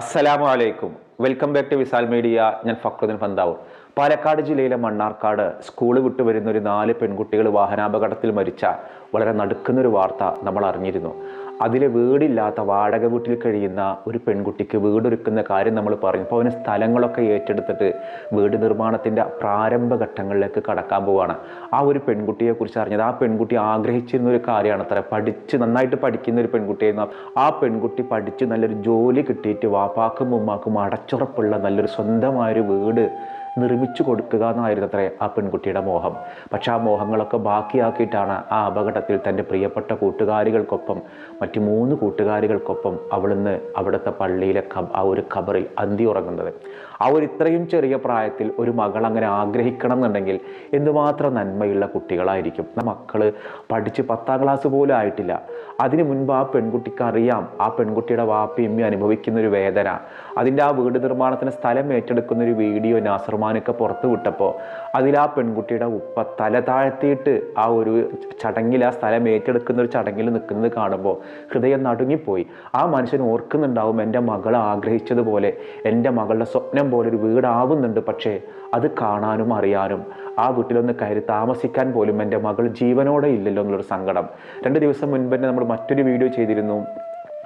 അസ്സലാമു അലൈക്കും. Welcome back to Visal media ഞാൻ ഫക്രുദ്ദീൻ പന്താവൂർ. പാലക്കാട് ജില്ലയിലെ മണ്ണാർക്കാട് സ്കൂൾ വിട്ടു വരുന്ന ഒരു നാല് പെൺകുട്ടികൾ വാഹനാപകടത്തിൽ മരിച്ച വളരെ നടുക്കുന്നൊരു വാർത്ത നമ്മൾ അറിഞ്ഞിരുന്നു. അതിലെ വീടില്ലാത്ത വാടക വീട്ടിൽ കഴിയുന്ന ഒരു പെൺകുട്ടിക്ക് വീടൊരുക്കുന്ന കാര്യം നമ്മൾ പറഞ്ഞു. അപ്പോൾ അവന് സ്ഥലങ്ങളൊക്കെ ഏറ്റെടുത്തിട്ട് വീട് നിർമ്മാണത്തിന്റെ പ്രാരംഭഘട്ടങ്ങളിലേക്ക് കടക്കാൻ പോവുകയാണ് ആ ഒരു പെൺകുട്ടിയെ കുറിച്ച് അറിഞ്ഞത്. ആ പെൺകുട്ടി ആഗ്രഹിച്ചിരുന്ന ഒരു കാര്യമാണ് അത്ര. പഠിച്ച് നന്നായിട്ട് പഠിക്കുന്ന ഒരു പെൺകുട്ടിയായിരുന്നു ആ പെൺകുട്ടി പഠിച്ച് നല്ലൊരു ജോലി കിട്ടിയിട്ട് വാപ്പാക്കും ഉമ്മാക്കും അടച്ചുറപ്പുള്ള നല്ലൊരു സ്വന്തമായൊരു വീട് നിർമ്മിച്ചു കൊടുക്കുക എന്നായിരുന്നു അത്രേ ആ പെൺകുട്ടിയുടെ മോഹം. പക്ഷെ ആ മോഹങ്ങളൊക്കെ ബാക്കിയാക്കിയിട്ടാണ് ആ അപകടത്തിൽ തന്റെ പ്രിയപ്പെട്ട കൂട്ടുകാരികൾക്കൊപ്പം മറ്റ് മൂന്ന് കൂട്ടുകാരികൾക്കൊപ്പം അവിടുന്ന് അവിടുത്തെ പള്ളിയിലെ ആ ഒരു ഖബറിൽ അന്തി ഉറങ്ങുന്നത്. ആ ഒരു ഇത്രയും ചെറിയ പ്രായത്തിൽ ഒരു മകൾ അങ്ങനെ ആഗ്രഹിക്കണം എന്നുണ്ടെങ്കിൽ എന്തുമാത്രം നന്മയുള്ള കുട്ടികളായിരിക്കും. ആ മക്കൾ പഠിച്ച് പത്താം ക്ലാസ് പോലും ആയിട്ടില്ല. അതിനു മുൻപ് ആ പെൺകുട്ടിക്ക് അറിയാം ആ പെൺകുട്ടിയുടെ വാപ്പി ഇമ്മി അനുഭവിക്കുന്ന ഒരു വേദന. അതിന്റെ ആ വീട് നിർമ്മാണത്തിന് സ്ഥലം ഏറ്റെടുക്കുന്ന ഒരു വീഡിയോ നാസർമാനൊക്കെ പുറത്ത് വിട്ടപ്പോൾ അതിൽ ആ പെൺകുട്ടിയുടെ ഉപ്പ തല താഴ്ത്തിയിട്ട് ആ ഒരു ചടങ്ങിൽ ആ സ്ഥലം ഏറ്റെടുക്കുന്ന ഒരു ചടങ്ങിൽ നിൽക്കുന്നത് കാണുമ്പോൾ ഹൃദയം നടുങ്ങിപ്പോയി. ആ മനുഷ്യൻ ഓർക്കുന്നുണ്ടാവും എന്റെ മകൾ ആഗ്രഹിച്ചതുപോലെ എന്റെ മകളുടെ സ്വപ്നം പോലെ ഒരു വീടാവുന്നുണ്ട് പക്ഷേ അത് കാണാനും അറിയാനും ആ വീട്ടിലൊന്ന് കയറി താമസിക്കാൻ പോലും എന്റെ മകൾ ജീവനോടെ ഇല്ലല്ലോ എന്നുള്ളൊരു സങ്കടം. രണ്ട് ദിവസം മുൻപ് തന്നെ നമ്മൾ മറ്റൊരു വീഡിയോ ചെയ്തിരുന്നു.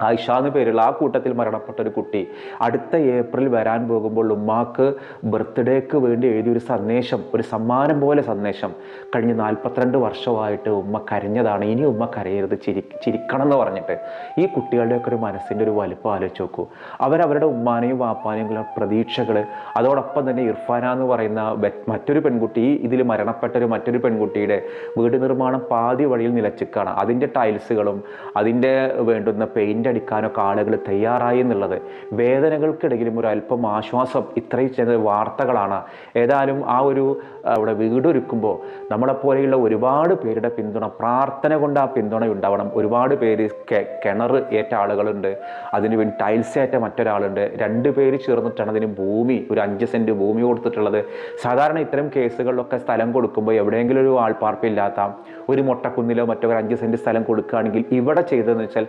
ആയിഷ എന്ന് പേരുള്ള ആ കൂട്ടത്തിൽ മരണപ്പെട്ട ഒരു കുട്ടി അടുത്ത ഏപ്രിൽ വരാൻ പോകുമ്പോൾ ഉമ്മാക്ക് ബർത്ത്ഡേക്ക് വേണ്ടി എഴുതിയൊരു സന്ദേശം ഒരു സമ്മാനം പോലെ സന്ദേശം കഴിഞ്ഞ നാൽപ്പത്തിരണ്ട് വർഷമായിട്ട് ഉമ്മ കരഞ്ഞതാണ്. ഇനി ഉമ്മ കരയരുത് ചിരി ചിരിക്കണം എന്ന് പറഞ്ഞിട്ട്. ഈ കുട്ടികളുടെയൊക്കെ ഒരു മനസ്സിന്റെ ഒരു വലിപ്പം ആലോചിച്ച് നോക്കൂ. അവരവരുടെ ഉമ്മാനെയും വാപ്പാനെയും പ്രതീക്ഷകൾ അതോടൊപ്പം തന്നെ ഇർഫാന എന്ന് പറയുന്ന മറ്റൊരു പെൺകുട്ടി ഇതിൽ മരണപ്പെട്ട ഒരു മറ്റൊരു പെൺകുട്ടിയുടെ വീട് നിർമ്മാണം പാതി വഴിയിൽ നിലച്ചിക്കാണ്. അതിന്റെ ടൈൽസുകളും അതിന്റെ വേണ്ടുന്ന പെയിന്റ് അടിക്കാനൊക്കെ ആളുകൾ തയ്യാറായി എന്നുള്ളത്. വേദനകൾക്കിടയിലും ഒരു അല്പം ആശ്വാസം ഇത്രയും ചെന്ന വാർത്തകളാണ്. ഏതായാലും ആ ഒരു അവിടെ വീടൊരുക്കുമ്പോൾ നമ്മളെപ്പോലെയുള്ള ഒരുപാട് പേരുടെ പിന്തുണ പ്രാർത്ഥന കൊണ്ട് ആ പിന്തുണ ഉണ്ടാവണം. ഒരുപാട് പേര് കിണർ ഏറ്റ ആളുകളുണ്ട്. അതിന് വേണ്ടി ടൈൽസ് ഏറ്റ മറ്റൊരാളുണ്ട്. രണ്ട് പേര് ചേർന്നിട്ടാണ് അതിന് ഭൂമി ഒരു അഞ്ച് സെന്റ് ഭൂമി കൊടുത്തിട്ടുള്ളത്. സാധാരണ ഇത്തരം കേസുകളിലൊക്കെ സ്ഥലം കൊടുക്കുമ്പോൾ എവിടെയെങ്കിലും ഒരു ആൾപ്പാർപ്പില്ലാത്ത ഒരു മൊട്ടക്കുന്നിലോ മറ്റോ ഒരു അഞ്ച് സെന്റ് സ്ഥലം കൊടുക്കുകയാണെങ്കിൽ ഇവിടെ ചെയ്തതെന്ന് വെച്ചാൽ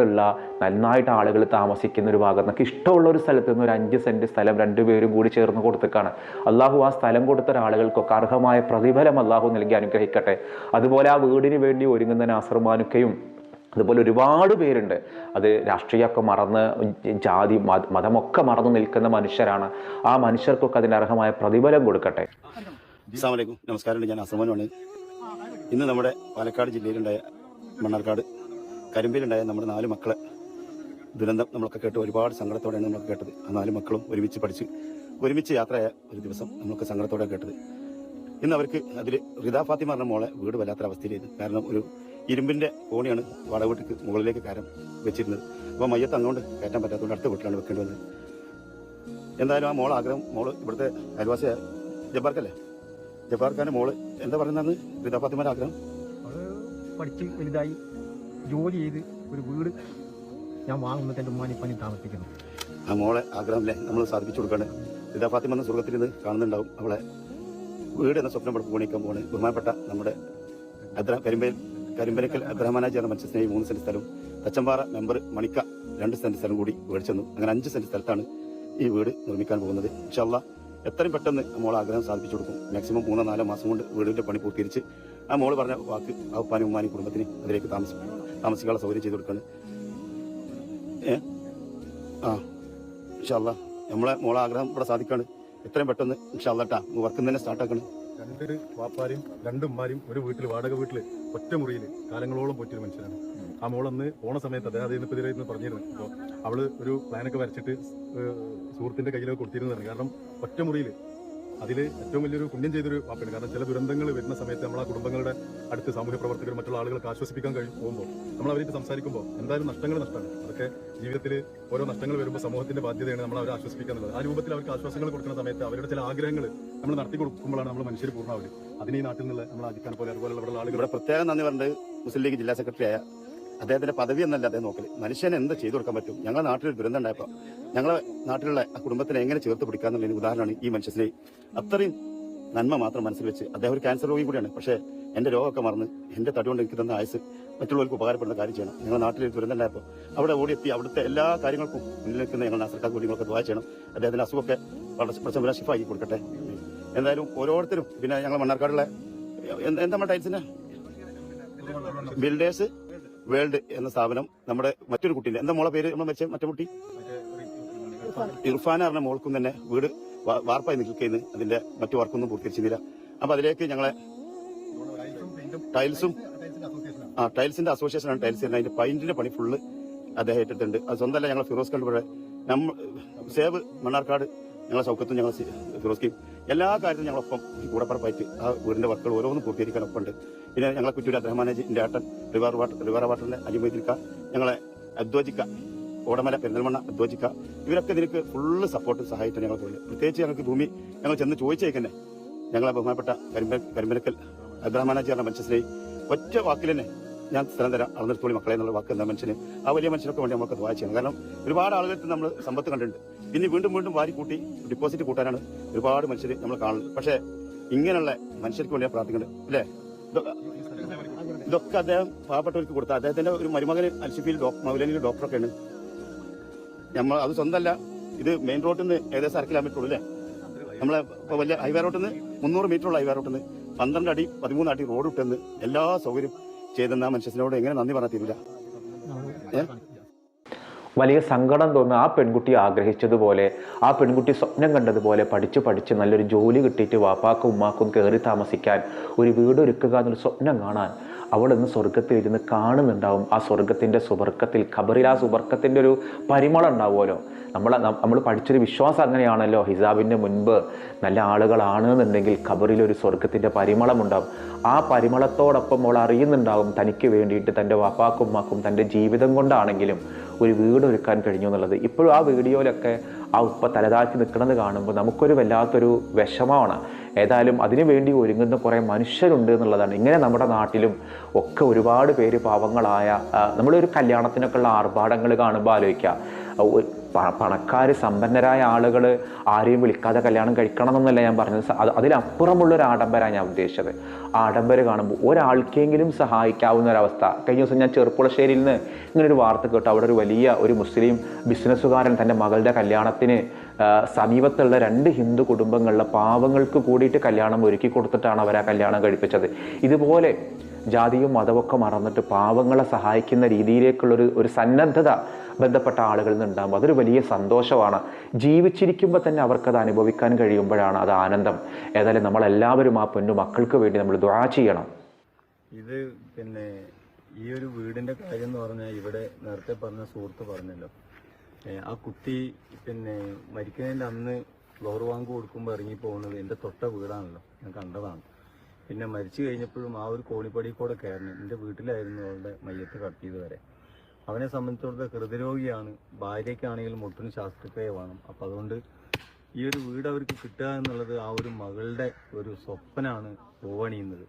ആളുകളുള്ള നന്നായിട്ട് ആളുകൾ താമസിക്കുന്ന ഒരു ഭാഗത്ത് ഇഷ്ടമുള്ള ഒരു സ്ഥലത്ത് നിന്ന് ഒരു അഞ്ച് സെന്റ് സ്ഥലം രണ്ടുപേരും കൂടി ചേർന്ന് കൊടുത്തേക്കാണ്. അള്ളാഹു ആ സ്ഥലം കൊടുത്ത ഒരാളുകൾക്കൊക്കെ അർഹമായ പ്രതിഫലം അള്ളാഹു നൽകി അനുഗ്രഹിക്കട്ടെ. അതുപോലെ ആ വീടിന് വേണ്ടി ഒരുങ്ങുന്ന നാസർമാനുക്കയും അതുപോലെ ഒരുപാട് പേരുണ്ട്. അത് രാഷ്ട്രീയമൊക്കെ മറന്ന് ജാതി മതമൊക്കെ മറന്നു നിൽക്കുന്ന മനുഷ്യരാണ്. ആ മനുഷ്യർക്കൊക്കെ അതിന് അർഹമായ പ്രതിഫലം കൊടുക്കട്ടെ. നമസ്കാരം ഞാൻ അസമാനുമാണ് ഇന്ന് നമ്മുടെ പാലക്കാട് ജില്ലയിലുണ്ടായ മണ്ണാർക്കാട് കരിമ്പിലുണ്ടായ നമ്മുടെ നാല് മക്കളെ ദുരന്തം നമ്മളൊക്കെ കേട്ട് ഒരുപാട് സങ്കടത്തോടെയാണ് നമ്മൾ കേട്ടത്. ആ നാല് മക്കളും ഒരുമിച്ച് പഠിച്ച് ഒരുമിച്ച് യാത്രയായ ഒരു ദിവസം നമ്മളൊക്കെ സങ്കടത്തോടെ കേട്ടത്. ഇന്ന് അവർക്ക് അതിൽ റിദാ ഫാത്തിമ മോളെ വീട് വല്ലാത്തൊരവസ്ഥയിലായിരുന്നു. കാരണം ഒരു ഇരുമ്പിന്റെ കോണിയാണ് വടവീട്ടിക്ക് മുകളിലേക്ക് കയറാൻ വെച്ചിരുന്നത്. അപ്പോൾ മയ്യത്ത് അങ്ങോട്ട് കയറ്റാൻ പറ്റാത്തതുകൊണ്ട് അടുത്ത വീട്ടിലാണ് വെക്കേണ്ടി വന്നത്. എന്തായാലും ആ മോൾ ആഗ്രഹം മോൾ ഇവിടുത്തെ അയൽവാസി ജബ്ബാർക്കല്ലേ? ജബ്ബാർക്കാന്റെ മോൾ എന്താ പറയുന്നത് റിദാ ഫാത്തിമയുടെ ആഗ്രഹം? പഠിച്ച് വലുതായി ജോലി ചെയ്ത് ഒരു വീട് ഞാൻ വാങ്ങുന്നത് എന്റെ ഉമ്മാനി പണി താമസിക്കുന്നു. ആ മോളെ ആഗ്രഹം അല്ലേ നമ്മൾ സാധിപ്പിച്ചു കൊടുക്കാണ് ഇതാ ഫാത്തിമ സ്വർഗത്തിൽ നിന്ന് കാണുന്നുണ്ടാവും അവളെ. വീട് എന്ന സ്വപ്നം ഇവിടെ പൂണിക്കാൻ പോണ് ബഹുമാനപ്പെട്ട നമ്മുടെ കരിമ്പനക്കൽ അബ്രഹ്മാനാജി എന്ന മനുഷ്യസ്നേഹി മൂന്ന് സെന്റ് സ്ഥലവും തച്ചമ്പാറ മെമ്പർ മണിക്ക രണ്ട് സെന്റ് സ്ഥലം കൂടി മേടിച്ചെന്നു അങ്ങനെ അഞ്ച് സെന്റ് സ്ഥലത്താണ് ഈ വീട് നിർമ്മിക്കാൻ പോകുന്നത്. ഇൻഷല്ല എത്രയും പെട്ടെന്ന് നമ്മൾ ആഗ്രഹം സാധിപ്പിച്ചു കൊടുക്കും. മാക്സിമം മൂന്നോ നാലോ മാസം കൊണ്ട് വീടിന്റെ പണി പൂർത്തീകരിച്ച് ആ മോൾ പറഞ്ഞ വാക്ക് ആ ഉപ്പാനും ഉമ്മാനും കുടുംബത്തിന് അതിലേക്ക് താമസ താമസിക്കാനുള്ള സൗകര്യം ചെയ്തു കൊടുക്കാണ് ഏ? ആ ഇൻഷാല്ല നമ്മളെ മോളെ ആഗ്രഹം ഇവിടെ സാധിക്കാണ്. എത്രയും പെട്ടെന്ന് ഇൻഷാല്ല വർക്കും തന്നെ സ്റ്റാർട്ടാക്കണം രണ്ട് വാപ്പാരും രണ്ടുമ്മാരും ഒരു വീട്ടിൽ വാടക വീട്ടിൽ ഒറ്റ മുറിയിൽ കാലങ്ങളോളം പോറ്റൊരു മനുഷ്യനാണ്. ആ മോളന്ന് പോണ സമയത്ത് അദ്ദേഹം അതിന് ഇതിലായിരുന്നു പറഞ്ഞിരുന്നു. അപ്പോൾ അവൾ ഒരു പ്ലാനൊക്കെ വരച്ചിട്ട് സുഹൃത്തിന്റെ കയ്യിലൊക്കെ കൊടുത്തിരുന്നതാണ്. കാരണം ഒറ്റ മുറിയിൽ അതിൽ ഏറ്റവും വലിയൊരു പുണ്യം ചെയ്തൊരു വാപ്പാണ് കാരണം ചില ദുരന്തങ്ങൾ വരുന്ന സമയത്ത് നമ്മൾ ആ കുടുംബങ്ങളുടെ അടുത്ത് സാമൂഹ്യ പ്രവർത്തകർ മറ്റുള്ള ആളുകൾക്ക് ആശ്വസിപ്പിക്കാൻ കഴിയും പോകുമ്പോൾ നമ്മൾ അവരായിട്ട് സംസാരിക്കുമ്പോൾ എന്തായാലും നഷ്ടങ്ങൾ നഷ്ടമാണ്. അതൊക്കെ ജീവിതത്തിൽ ഓരോ നഷ്ടങ്ങൾ വരുമ്പോൾ സമൂഹത്തിന്റെ ബാധ്യതയാണ് നമ്മൾ അവരെ ആശ്വസിപ്പിക്കുക എന്നുള്ളത്. ആ രൂപത്തിൽ അവർക്ക് ആശ്വാസങ്ങൾ കൊടുക്കുന്ന സമയത്ത് അവരുടെ ചില ആഗ്രഹങ്ങൾ നമ്മൾ നടത്തി കൊടുക്കുമ്പോഴാണ് നമ്മൾ മനുഷ്യർ പൂർണമാവുക അതിന് ഈ നാട്ടിൽ നിന്നുള്ള നമ്മൾ അജിക്കാൻ പോലെ അതുപോലെയുള്ള ആളുകൾ ഇവിടെ പ്രത്യേകം നന്ദി പറഞ്ഞത് മുസ്ലിം ലീഗ് ജില്ലാ സെക്രട്ടറി ആയ അദ്ദേഹത്തിന്റെ പദവി എന്നല്ല അദ്ദേഹം നോക്കൽ. മനുഷ്യന് എന്ത് ചെയ്തു കൊടുക്കാൻ പറ്റും? ഞങ്ങളുടെ നാട്ടിൽ ദുരന്തം ഉണ്ടായപ്പോൾ ഞങ്ങളെ നാട്ടിലുള്ള ആ കുടുംബത്തിനെ എങ്ങനെ ചേർത്ത് പിടിക്കാന്നുള്ളതിന് ഉദാഹരണമാണ് ഈ മനുഷ്യനെ അത്രയും നന്മ മാത്രം മനസ്സിൽ വെച്ച് അദ്ദേഹം ഒരു ക്യാൻസർ രോഗി കൂടിയാണ്. പക്ഷേ എന്റെ രോഗമൊക്കെ മറന്ന് എന്റെ തടി കൊണ്ട് എനിക്ക് തന്ന ആയുസ് മറ്റുള്ളവർക്ക് ഉപകാരപ്പെടുന്ന കാര്യം ചെയ്യണം. ഞങ്ങളുടെ നാട്ടിൽ ദുരന്തം ഉണ്ടായപ്പോൾ അവിടെ ഓടിയെത്തി അവിടുത്തെ എല്ലാ കാര്യങ്ങൾക്കും മുന്നിൽ നിൽക്കുന്ന ഞങ്ങൾ സർക്കാർ വേണ്ടി നിങ്ങളൊക്കെ ദ്വാ ചെയ്യണം. അദ്ദേഹത്തിന്റെ അസുഖമൊക്കെ പ്രശ്നം ഷിഫാക്കി കൊടുക്കട്ടെ. എന്തായാലും ഓരോരുത്തരും പിന്നെ ഞങ്ങൾ മണ്ണാർക്കാടുള്ള എന്താ ടൈൽസിന് ബിൽഡേഴ്സ് വേൾഡ് എന്ന സ്ഥാപനം നമ്മുടെ മറ്റൊരു കുട്ടിന്റെ എന്താ മോളെ പേര്? നമ്മൾ വെച്ച മറ്റേ കുട്ടി? ഇർഫാന പറഞ്ഞ മോൾക്കും തന്നെ വീട് വാർപ്പായി നിൽക്കുന്നു അതിന്റെ മറ്റു വർക്കൊന്നും പൂർത്തീകരിച്ചില്ല അപ്പൊ അതിലേക്ക് ഞങ്ങളെ ടൈൽസും ആ ടൈൽസിന്റെ അസോസിയേഷനാണ് ടൈൽസ് അതിന്റെ പൈന്റിന്റെ പണി ഫുള്ള് അദ്ദേഹം ഏറ്റെടുത്തിട്ടുണ്ട്. അത് സ്വന്തമല്ല ഞങ്ങൾ ഫിറോസ് കണ്ടുപോലെ നമ്മൾ സേവ് മണ്ണാർക്കാട് ഞങ്ങളെ സൗഖ്യത്തും ഞങ്ങൾ ഫിറോസ് കീം എല്ലാ കാര്യത്തിലും ഞങ്ങളൊപ്പം കൂടെ കൂടപ്പറപ്പായിട്ട് ആ വീടിന്റെ വർക്കുകൾ ഓരോന്നും പൂർത്തീകരിക്കാൻ ഒപ്പമുണ്ട്. പിന്നെ ഞങ്ങളെ കുറ്റൂര് അബ്രഹ്മാനേജിന്റെ ഏട്ടൻ റിവർ വാട്ടർ റിവർ വാട്ടറിന്റെ അജിമൈതിരിക്ക ഞങ്ങളെ അദ്വോജിക്ക ഓടമല പെരിന്തൽമണ്ണ അദ്വോജിക്ക ഇവരൊക്കെ ഇതിനൊക്കെ ഫുള്ള് സപ്പോർട്ട് സഹായിട്ടാണ് ഞങ്ങൾ പോയി പ്രത്യേകിച്ച് ഞങ്ങൾക്ക് ഭൂമി ഞങ്ങൾ ചെന്ന് ചോദിച്ചേക്കന്നെ. ഞങ്ങളെ ബഹുമാനപ്പെട്ട കരിമ്പ കരിമ്പനക്കൽ അബ്രഹ്മാനാജി എന്ന മനുഷ്യനെ ഒറ്റ വാക്കിൽ തന്നെ ഞാൻ സ്ഥലം തരാം അളന്നിടത്തോളി മക്കളെ എന്നുള്ള വാക്ക് എന്ന മനുഷ്യന്? ആ വലിയ മനുഷ്യനൊക്കെ വേണ്ടി നമ്മൾക്ക് ദ്വാ ചെയ്യണം. കാരണം ഒരുപാട് ആളുകൾക്ക് നമ്മൾ സമ്പത്ത് കണ്ടിട്ടുണ്ട്. ഇനി വീണ്ടും വീണ്ടും വാരി കൂട്ടി ഡിപ്പോസിറ്റ് കൂട്ടാനാണ് ഒരുപാട് മനുഷ്യർ നമ്മൾ കാണുന്നത്. പക്ഷേ ഇങ്ങനെയുള്ള മനുഷ്യർക്ക് വേണ്ടിയാണ് പ്രാർത്ഥിക്കുന്നത് അല്ലേ? ഇതൊക്കെ- അദ്ദേഹം പാവപ്പെട്ടവർക്ക് കൊടുത്ത അദ്ദേഹത്തിന്റെ ഒരു മരുമകന് അൽഷിഫിയിൽ മൗലനിയിൽ ഡോക്ടറൊക്കെയാണ് നമ്മൾ അത് സ്വന്തമല്ല ഇത് മെയിൻ റോഡിൽ നിന്ന് ഏകദേശം അര കിലോമീറ്റർ അല്ലേ? നമ്മളെ വലിയ ഹൈവേ റോട്ടിൽ നിന്ന് മുന്നൂറ് മീറ്റർ ഉള്ള ഹൈവേ റോട്ടിൽ നിന്ന് പന്ത്രണ്ട് അടി പതിമൂന്ന് അടി റോഡ് ഇട്ടെന്ന് എല്ലാ സൗകര്യം ചെയ്തെന്ന മനുഷ്യനോട് എങ്ങനെ നന്ദി പറഞ്ഞില്ല വലിയ സങ്കടം തോന്നുന്ന. ആ പെൺകുട്ടി ആഗ്രഹിച്ചതുപോലെ ആ പെൺകുട്ടി സ്വപ്നം കണ്ടതുപോലെ പഠിച്ച് പഠിച്ച് നല്ലൊരു ജോലി കിട്ടിയിട്ട് വാപ്പാക്കും ഉമ്മാക്കും കയറി താമസിക്കാൻ ഒരു വീട് ഒരുക്കുക എന്നൊരു സ്വപ്നം കാണാൻ അവൾ ഇന്ന് സ്വർഗത്തിൽ ഇരുന്ന് കാണുന്നുണ്ടാവും. ആ സ്വർഗത്തിന്റെ സുബർക്കത്തിൽ ഖബറിൽ ആ സുബർക്കത്തിന്റെ ഒരു പരിമളം ഉണ്ടാവുമല്ലോ. നമ്മൾ നമ്മൾ പഠിച്ചൊരു വിശ്വാസം അങ്ങനെയാണല്ലോ. ഹിസാബിന്റെ മുൻപ് നല്ല ആളുകളാണ് എന്നുണ്ടെങ്കിൽ ഖബറിൽ ഒരു സ്വർഗത്തിന്റെ പരിമളം ഉണ്ടാവും. ആ പരിമളത്തോടൊപ്പം അവൾ അറിയുന്നുണ്ടാവും തനിക്ക് വേണ്ടിയിട്ട് തന്റെ വാപ്പാക്കും ഉമ്മാക്കും തന്റെ ജീവിതം കൊണ്ടാണെങ്കിലും ഒരു വീട് ഒരുക്കാൻ കഴിഞ്ഞു എന്നുള്ളത്. ഇപ്പോഴും ആ വീഡിയോയിലൊക്കെ ആ ഉപ്പ തലതാഴ്ത്തി നിൽക്കുന്നത് കാണുമ്പോൾ നമുക്കൊരു വല്ലാത്തൊരു വിഷമമാണ്. ഏതായാലും അതിനു വേണ്ടി ഒരുങ്ങുന്ന കുറേ മനുഷ്യരുണ്ട് എന്നുള്ളതാണ്. ഇങ്ങനെ നമ്മുടെ നാട്ടിലും ഒക്കെ ഒരുപാട് പേര് പാവങ്ങളായ നമ്മളൊരു കല്യാണത്തിനൊക്കെയുള്ള ആർഭാടങ്ങൾ കാണുമ്പോൾ ആലോചിക്കുക. പണക്കാർ സമ്പന്നരായ ആളുകൾ ആരെയും വിളിക്കാതെ കല്യാണം കഴിക്കണം എന്നല്ല ഞാൻ പറഞ്ഞത്. അത് അത് അതിലപ്പുറമുള്ളൊരു ആഡംബരമാണ് ഞാൻ ഉദ്ദേശിച്ചത്. ആഡംബരം കാണുമ്പോൾ ഒരാൾക്കെങ്കിലും സഹായിക്കാവുന്ന ഒരവസ്ഥ കഴിഞ്ഞ ദിവസം ഞാൻ ചെറുപ്പുളശ്ശേരിയിൽ നിന്ന് ഇങ്ങനൊരു വാർത്ത കേട്ടു. അവിടെ ഒരു വലിയ ഒരു മുസ്ലിം ബിസിനസ്സുകാരൻ തന്റെ മകളുടെ കല്യാണത്തിന് സമീപത്തുള്ള രണ്ട് ഹിന്ദു കുടുംബങ്ങളിലെ പാവങ്ങൾക്ക് കൂടിയിട്ട് കല്യാണം ഒരുക്കി കൊടുത്തിട്ടാണ് അവർ ആ കല്യാണം കഴിപ്പിച്ചത്. ഇതുപോലെ ജാതിയും മതമൊക്കെ മറന്നിട്ട് പാവങ്ങളെ സഹായിക്കുന്ന രീതിയിലേക്കുള്ളൊരു ഒരു സന്നദ്ധത ബന്ധപ്പെട്ട ആളുകളിൽ നിന്നുണ്ടാകുമ്പോൾ അതൊരു വലിയ സന്തോഷമാണ്. ജീവിച്ചിരിക്കുമ്പോൾ തന്നെ അവർക്കത് അനുഭവിക്കാൻ കഴിയുമ്പോഴാണ് അത് ആനന്ദം. ഏതായാലും നമ്മളെല്ലാവരും ആ പൊന്നു മക്കൾക്ക് വേണ്ടി നമ്മൾ ദ്വാ ചെയ്യണം. ഇത് പിന്നെ ഈ ഒരു വീടിന്റെ കാര്യം എന്ന് പറഞ്ഞാൽ ഇവിടെ നേരത്തെ പറഞ്ഞ സുഹൃത്ത് പറഞ്ഞല്ലോ. ആ കുട്ടി പിന്നെ മരിക്കുന്നതിന്റെ അന്ന് ഫ്ലോർ വാങ്ക് കൊടുക്കുമ്പോൾ ഇറങ്ങി പോകുന്നത് എന്റെ തൊട്ട വീടാണല്ലോ. ഞാൻ കണ്ടതാണ്. പിന്നെ മരിച്ചു കഴിഞ്ഞപ്പോഴും ആ ഒരു കോണിപ്പടി കൂടെ കയറണം. എന്റെ വീട്ടിലായിരുന്നു അവളുടെ മയ്യത്ത് കട്ട് കടത്തിയത് വരെ. അവനെ സംബന്ധിച്ചിടത്തോളം ഹൃദയരോഗിയാണ്. ഭാര്യയ്ക്കാണെങ്കിലും ഒട്ടും ശാസ്ത്രക്രിയ വേണം. അപ്പം അതുകൊണ്ട് ഈ ഒരു വീട് അവർക്ക് കിട്ടുക എന്നുള്ളത് ആ ഒരു മകളുടെ ഒരു സ്വപ്നാണ് പൂവണിയുന്നത്.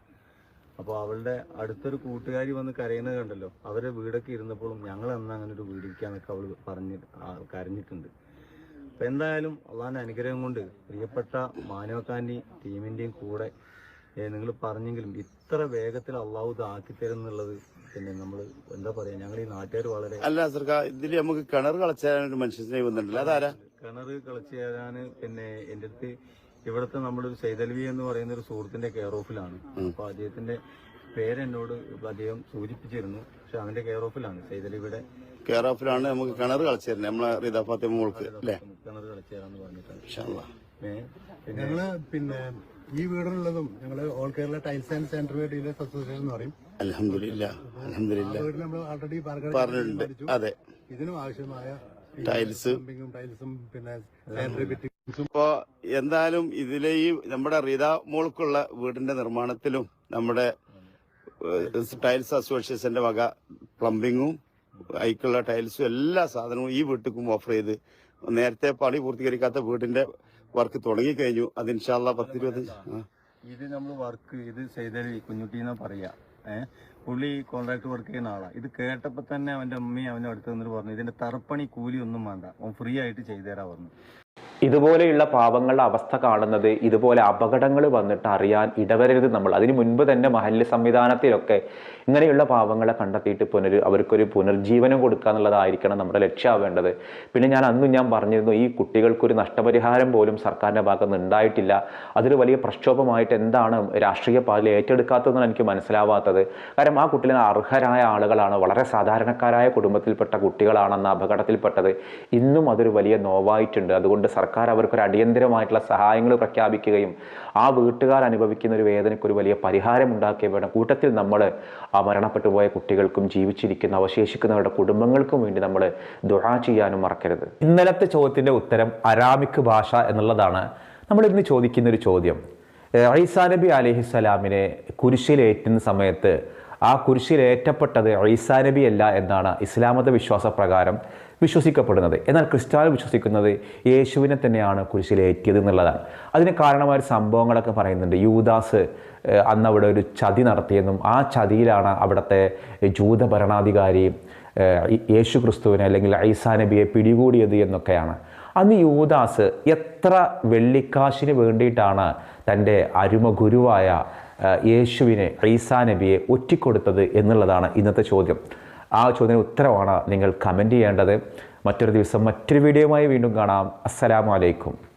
അപ്പോൾ അവളുടെ അടുത്തൊരു കൂട്ടുകാരി വന്ന് കരയുന്നത് കണ്ടല്ലോ. അവരെ വീടൊക്കെ ഇരുന്നപ്പോഴും ഞങ്ങൾ അന്ന് അങ്ങനെ ഒരു വീട് അവൾ പറഞ്ഞ് കരഞ്ഞിട്ടുണ്ട്. അപ്പം എന്തായാലും അള്ളാഹാന്റെ അനുഗ്രഹം കൊണ്ട് പ്രിയപ്പെട്ട മാനവക്കാന്റെ ടീമിന്റെയും കൂടെ നിങ്ങൾ പറഞ്ഞെങ്കിലും ഇത്ര വേഗത്തിൽ അള്ളാഹു ഇത് ആക്കിത്തരും എന്നുള്ളത് പിന്നെ നമ്മൾ എന്താ പറയാ ഞങ്ങൾ ഈ നാട്ടുകാർ വളരെ അല്ല സർക്കാർ ഇതിൽ നമുക്ക് കിണർ കളച്ചാൻ ഒരു മനുഷ്യനെ വന്നിട്ടില്ല അതാരാ? കിണർ കളിച്ച് തരാന് പിന്നെ എന്റെ അടുത്ത് ഇവിടുത്തെ നമ്മുടെ ഒരു സൈതൽവി എന്ന് പറയുന്ന ഒരു സുഹൃത്തിന്റെ കെയർ ഓഫിലാണ് അപ്പൊ അദ്ദേഹത്തിന്റെ പേരെന്നോട് അദ്ദേഹം സൂചിപ്പിച്ചിരുന്നു. പക്ഷെ അവന്റെ കെയർ ഓഫിലാണ് സൈതൽവിയുടെ കെയർ ഓഫിലാണ് നമുക്ക് കിണർ കളച്ചു തരുന്നത് നമ്മളെ റീതാ ഫാത്തിമ മോൾക്ക് അല്ലേ? കിണർ കളിച്ച് തരാന്ന് പറഞ്ഞിട്ടുണ്ട് ഞങ്ങൾ പിന്നെ ഈ വീടിനുള്ളതും ഞങ്ങൾ all Kerala tiles and centre dealers association എന്ന് പറയും. നമ്മൾ ഓൾറെഡി പറഞ്ഞിട്ടുണ്ട്. അതെ. ഇതിനും ആവശ്യമായ ടൈൽസ് ടൈൽസും പിന്നെ ഇപ്പോ എന്തായാലും ഇതിലെ ഈ നമ്മുടെ റീത മോൾക്കുള്ള വീടിന്റെ നിർമ്മാണത്തിലും നമ്മുടെ ടൈൽസ് അസോസിയേഷന്റെ വക പ്ലംബിങ്ങും അയക്കുള്ള ടൈൽസും എല്ലാ സാധനവും ഈ വീട്ടിലും ഓഫർ ചെയ്ത് നേരത്തെ പണി പൂർത്തീകരിക്കാത്ത വീടിന്റെ വർക്ക് തുടങ്ങിക്കഴിഞ്ഞു. അത് ഇൻഷാല്ല പത്തിരുപത്. ഇത് നമ്മൾ വർക്ക് ഇത് ചെയ്തേ കുഞ്ഞുട്ടി എന്നാ പറയാ. പുള്ളി കോൺട്രാക്ട് വർക്ക് ചെയ്യുന്ന ആളാണ് ഇത് കേട്ടപ്പോ തന്നെ അവന്റെ അമ്മയും അവന്റെ അടുത്ത് നിന്നിട്ട് പറഞ്ഞു ഇതിന്റെ തറപ്പണി കൂലി ഒന്നും വേണ്ട. അവൻ ഫ്രീ ആയിട്ട് ചെയ്തുതരാ പറഞ്ഞു. ഇതുപോലെയുള്ള പാവങ്ങളുടെ അവസ്ഥ കാണുന്നത് ഇതുപോലെ അപകടങ്ങൾ വന്നിട്ട് അറിയാൻ ഇടവരരുത് നമ്മൾ. അതിന് മുൻപ് തന്നെ മഹല്ല് സംവിധാനത്തിലൊക്കെ ഇങ്ങനെയുള്ള പാവങ്ങളെ കണ്ടെത്തിയിട്ട് പുനർ അവർക്കൊരു പുനർജീവനം കൊടുക്കുക എന്നുള്ളതായിരിക്കണം നമ്മുടെ ലക്ഷ്യമാവേണ്ടത് പിന്നെ ഞാൻ അന്നും ഞാൻ പറഞ്ഞിരുന്നു ഈ കുട്ടികൾക്കൊരു നഷ്ടപരിഹാരം പോലും സർക്കാരിന്റെ ഭാഗത്ത് ഉണ്ടായിട്ടില്ല. അതൊരു വലിയ പ്രക്ഷോഭമായിട്ട് എന്താണ് രാഷ്ട്രീയ പാതിൽ ഏറ്റെടുക്കാത്തതെന്നാണ് എനിക്ക് മനസ്സിലാവാത്തത്. കാരണം ആ കുട്ടികൾ അർഹരായ ആളുകളാണ് വളരെ സാധാരണക്കാരായ കുടുംബത്തിൽപ്പെട്ട കുട്ടികളാണെന്ന അപകടത്തിൽപ്പെട്ടത്. ഇന്നും അതൊരു വലിയ നോവായിട്ടുണ്ട്. അതുകൊണ്ട് സർക്കാർ അവർക്കൊരു അടിയന്തരമായിട്ടുള്ള സഹായങ്ങൾ പ്രഖ്യാപിക്കുകയും ആ വീട്ടുകാർ അനുഭവിക്കുന്ന ഒരു വേദനയ്ക്ക് ഒരു വലിയ പരിഹാരം ഉണ്ടാക്കുകയും വേണം കൂട്ടത്തിൽ നമ്മൾ ആ മരണപ്പെട്ടു പോയ കുട്ടികൾക്കും ജീവിച്ചിരിക്കുന്ന അവശേഷിക്കുന്നവരുടെ കുടുംബങ്ങൾക്കും വേണ്ടി നമ്മൾ ദുആ ചെയ്യാനും മറക്കരുത്. ഇന്നലത്തെ ചോദ്യത്തിന്റെ ഉത്തരം അരാമിക് ഭാഷ എന്നുള്ളതാണ്. നമ്മൾ ഇന്ന് ചോദിക്കുന്ന ഒരു ചോദ്യം ഐസാ നബി അലഹിസ്സലാമിനെ കുരിശിലേറ്റുന്ന സമയത്ത് ആ കുരിശിലേറ്റപ്പെട്ടത് ഐസാ നബി അല്ല എന്നാണ് ഇസ്ലാമത വിശ്വാസപ്രകാരം വിശ്വസിക്കപ്പെടുന്നത്. എന്നാൽ ക്രിസ്റ്റാൽ വിശ്വസിക്കുന്നത് യേശുവിനെ തന്നെയാണ് കുരിശിലേറ്റിയത് എന്നുള്ളതാണ്. അതിന് കാരണമായ സംഭവങ്ങളൊക്കെ പറയുന്നുണ്ട്. യൂദാസ് അന്ന് അവിടെ ഒരു ചതി നടത്തിയെന്നും ആ ചതിയിലാണ് അവിടുത്തെ ജൂത ഭരണാധികാരി യേശു ക്രിസ്തുവിനെ അല്ലെങ്കിൽ ഐസാ നബിയെ പിടികൂടിയത് എന്നൊക്കെയാണ്. അന്ന് യൂദാസ് എത്ര വെള്ളിക്കാശിന് വേണ്ടിയിട്ടാണ് തന്റെ അരുമ ഗുരുവായ യേശുവിനെ ഐസാ നബിയെ ഒറ്റിക്കൊടുത്തത് എന്നുള്ളതാണ് ഇന്നത്തെ ചോദ്യം. ആ ചോദ്യത്തിന് ഉത്തരമാണ് നിങ്ങൾ കമന്റ് ചെയ്യേണ്ടത്. മറ്റൊരു ദിവസം മറ്റൊരു വീഡിയോയുമായി വീണ്ടും കാണാം. അസ്സലാമു അലൈക്കും.